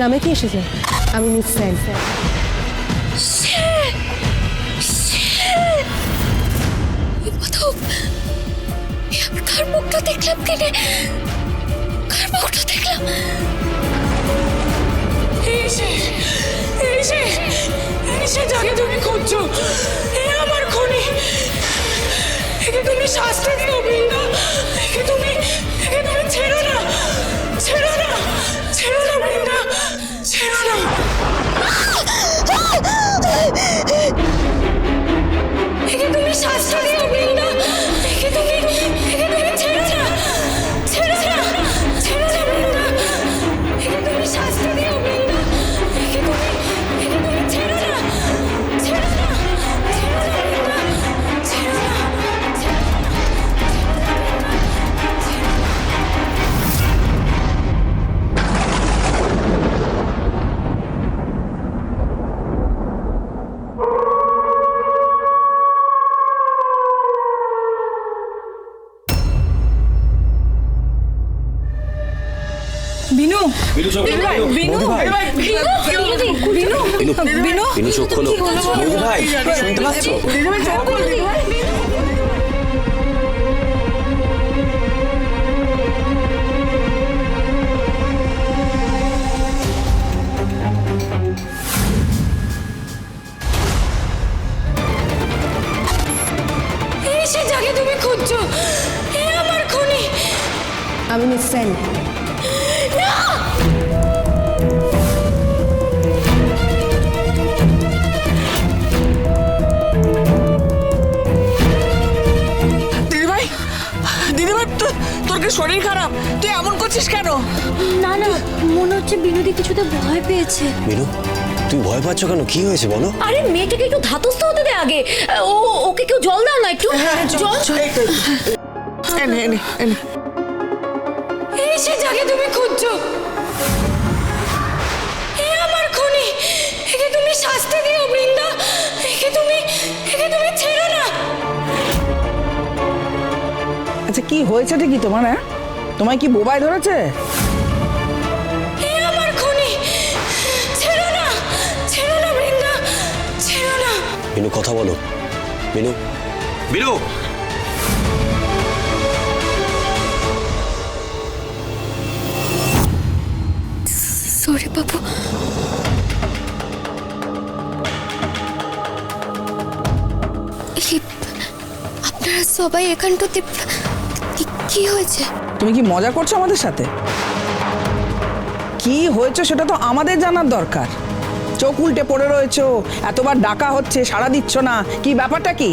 নামে কি এসেছে? আমি মিস স্যান কার মুখটা দেখলাম কেনে কার মুখটা দেখলাম? এই সে তুমি খুঁজছো, এ আমার খনি। তুমি শাস্তি দিও বিনু বিনু বিনু। বিনু মৌদি ভাই, বিনু বিনু বিনু, বিনু বিনু চোখ খোলো। মৌদি ভাই, শুনতে পাচ্ছো? বিনু ভাই, দিদিভাই তো- তোর কি শরীর খারাপ? তুই এমন করছিস কেন? না না মনে হচ্ছে বিনোদি কিছুতে ভয় পেয়েছে। বিনু তুই ভয় পাচ্ছ কেন? কি হয়েছে বলো? আরে মেয়েটাকে একটু ধাতস্থ হতে দে আগে। ও ওকে কেউ জল দাও না একটু। জল এনে এনে এনে। এই সে জাগে তুমি খুঁজছো। আচ্ছা কি হয়েছে কি তোমার হ্যাঁ? তোমায় কি বোবায় ধরেছে? এ আমার খনি! ছেড়ো না! ছেড়ো না বৃন্দা! ছেড়ো না! বিনু কথা বলো। বিনু বিনু সরি বাবু। আপনারা সবাই এখানটাতে কি হয়েছে? তুমি কি মজা করছ আমাদের সাথে? কি হয়েছে সেটা তো আমাদের জানার দরকার। চোখ উল্টে পড়ে রয়েছো, এতবার ডাকা হচ্ছে, সাড়া দিচ্ছ না। কি ব্যাপারটা কি?